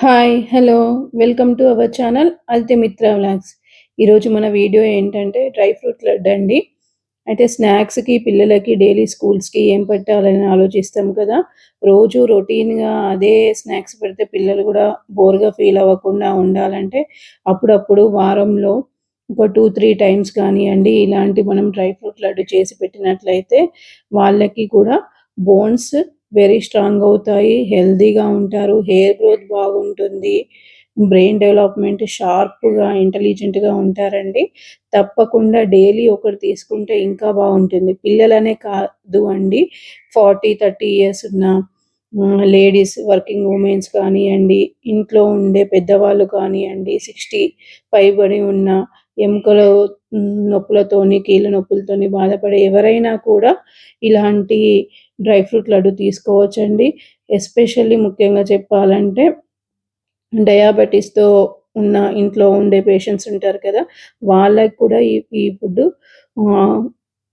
Hi hello welcome to our channel అల్తే Mitra vlogs ఈరోజు మన video ఏంటంటే డ్రై ఫ్రూట్ లడ్డు అండి. అయితే స్నాక్స్కి పిల్లలకి డైలీ స్కూల్స్కి ఏం పెట్టాలని ఆలోచిస్తాం కదా. రోజు రొటీన్గా అదే స్నాక్స్ పెడితే పిల్లలు కూడా బోర్గా ఫీల్ అవ్వకుండా ఉండాలంటే అప్పుడప్పుడు వారంలో ఒక టూ త్రీ టైమ్స్ కానివ్వండి ఇలాంటి మనం డ్రై ఫ్రూట్ లడ్డు చేసి పెట్టినట్లయితే వాళ్ళకి కూడా బోన్స్ వెరీ స్ట్రాంగ్ అవుతాయి హెల్తీగా ఉంటారు హెయిర్ గ్రోత్ బాగుంటుంది బ్రెయిన్ డెవలప్మెంట్ షార్ప్గా ఇంటెలిజెంట్గా ఉంటారండి. తప్పకుండా డైలీ ఒకటి తీసుకుంటే ఇంకా బాగుంటుంది. పిల్లలనే కాదు అండి ఫార్టీ థర్టీ ఇయర్స్ ఉన్న లేడీస్ వర్కింగ్ ఉమెన్స్ కానివ్వండి ఇంట్లో ఉండే పెద్దవాళ్ళు కానివ్వండి సిక్స్టీ పైబడి ఉన్న ఎముకల నొప్పులతోని కీళ్ళ నొప్పులతోని బాధపడే ఎవరైనా కూడా ఇలాంటి డ్రై ఫ్రూట్ లడ్డు తీసుకోవచ్చండి. ఎస్పెషల్లీ ముఖ్యంగా చెప్పాలంటే డయాబెటీస్తో ఉన్న ఇంట్లో ఉండే పేషెంట్స్ ఉంటారు కదా వాళ్ళకి కూడా ఈ ఈ ఫుడ్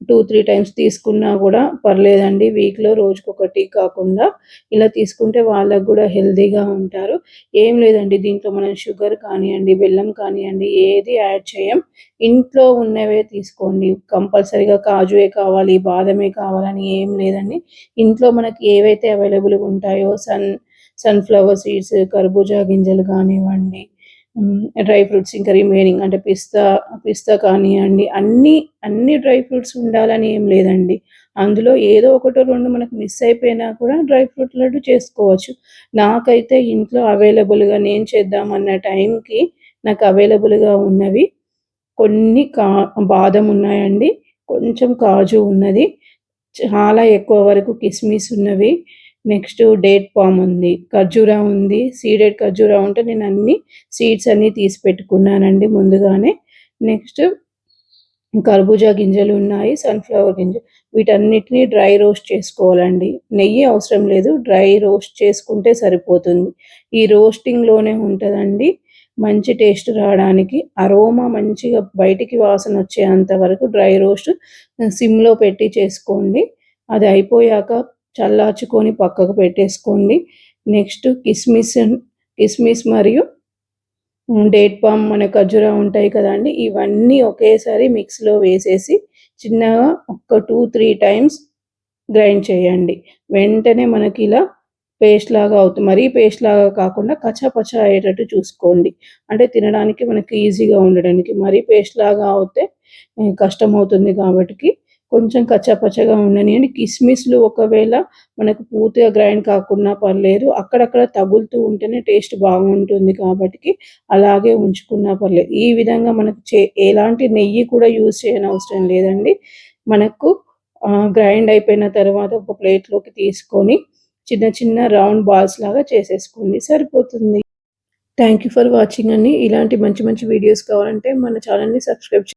టూ త్రీ టైమ్స్ తీసుకున్నా కూడా పర్లేదండి. వీక్లో రోజుకొకటి కాకుండా ఇలా తీసుకుంటే వాళ్ళకు కూడా హెల్దీగా ఉంటారు. ఏం లేదండి. దీంట్లో మనం షుగర్ కానివ్వండి బెల్లం కానివ్వండి ఏది యాడ్ చేయం. ఇంట్లో ఉన్నవే తీసుకోండి. కంపల్సరీగా కాజువే కావాలి బాదమే కావాలని ఏం లేదండి. ఇంట్లో మనకి ఏవైతే అవైలబుల్గా ఉంటాయో సన్ సన్ఫ్లవర్ సీడ్స్ కర్బూజా గింజలు కానివ్వండి డ్రై ఫ్రూట్స్ ఇంకా రిమైనింగ్ అంటే పిస్తా పిస్తా కానివ్వండి అన్ని అన్ని డ్రై ఫ్రూట్స్ ఉండాలని ఏం లేదండి. అందులో ఏదో ఒకటో రెండు మనకు మిస్ అయిపోయినా కూడా డ్రై ఫ్రూట్ లడ్డు చేసుకోవచ్చు. నాకైతే ఇంట్లో అవైలబుల్గా నేను చేద్దామన్న టైంకి నాకు అవైలబుల్గా ఉన్నవి. కొన్ని కా బాదం ఉన్నాయండి కొంచెం కాజు ఉన్నది చాలా ఎక్కువ వరకు కిస్మిస్ ఉన్నవి. నెక్స్ట్ డేట్ పామ్ ఉంది. ఖర్జూరా ఉంది. సీడెడ్ ఖర్జూరా ఉంటే నేను అన్ని సీడ్స్ అన్నీ తీసి పెట్టుకున్నానండి ముందుగానే. నెక్స్ట్ కర్బూజా గింజలు ఉన్నాయి సన్ఫ్లవర్ గింజలు వీటన్నిటిని డ్రై రోస్ట్ చేసుకోవాలండి. నెయ్యి అవసరం లేదు డ్రై రోస్ట్ చేసుకుంటే సరిపోతుంది. ఈ రోస్టింగ్లోనే ఉంటుందండి. మంచి టేస్ట్ రావడానికి అరోమా మంచిగా బయటికి వాసన వచ్చేంత వరకు డ్రై రోస్ట్ సిమ్లో పెట్టి చేసుకోండి. అది అయిపోయాక చల్లార్చుకొని పక్కకు పెట్టేసుకోండి. నెక్స్ట్ కిస్మిస్ కిస్మిస్ మరియు డేట్ పామ్ మన ఖర్జూరా ఉంటాయి కదండి. ఇవన్నీ ఒకేసారి మిక్స్లో వేసేసి చిన్నగా ఒక టూ త్రీ టైమ్స్ గ్రైండ్ చేయండి. వెంటనే మనకి ఇలా పేస్ట్ లాగా అవుతుంది మరీ పేస్ట్ లాగా కాకుండా కచ్చపచ్చ అయ్యేటట్టు చూసుకోండి. అంటే తినడానికి మనకి ఈజీగా ఉండడానికి. మరీ పేస్ట్ లాగా అవుతే కష్టం అవుతుంది కాబట్టి కొంచెం కచ్చాపచ్చగా ఉండనియండి కిస్మిస్లు ఒకవేళ మనకు పూర్తిగా గ్రైండ్ కాకుండా పర్లేదు అక్కడక్కడ తగులుతూ ఉంటేనే టేస్ట్ బాగుంటుంది కాబట్టి అలాగే ఉంచుకున్నా పర్లేదు. ఈ విధంగా మనకు చే ఎలాంటి నెయ్యి కూడా యూజ్ చేయని అవసరం లేదండి. మనకు గ్రైండ్ అయిపోయిన తర్వాత ఒక ప్లేట్లోకి తీసుకొని చిన్న చిన్న రౌండ్ బాల్స్ లాగా చేసేసుకోండి. సరిపోతుంది. థ్యాంక్ యూ ఫర్ వాచింగ్ అండి. ఇలాంటి మంచి మంచి వీడియోస్ కావాలంటే మన ఛానల్ని సబ్స్క్రైబ్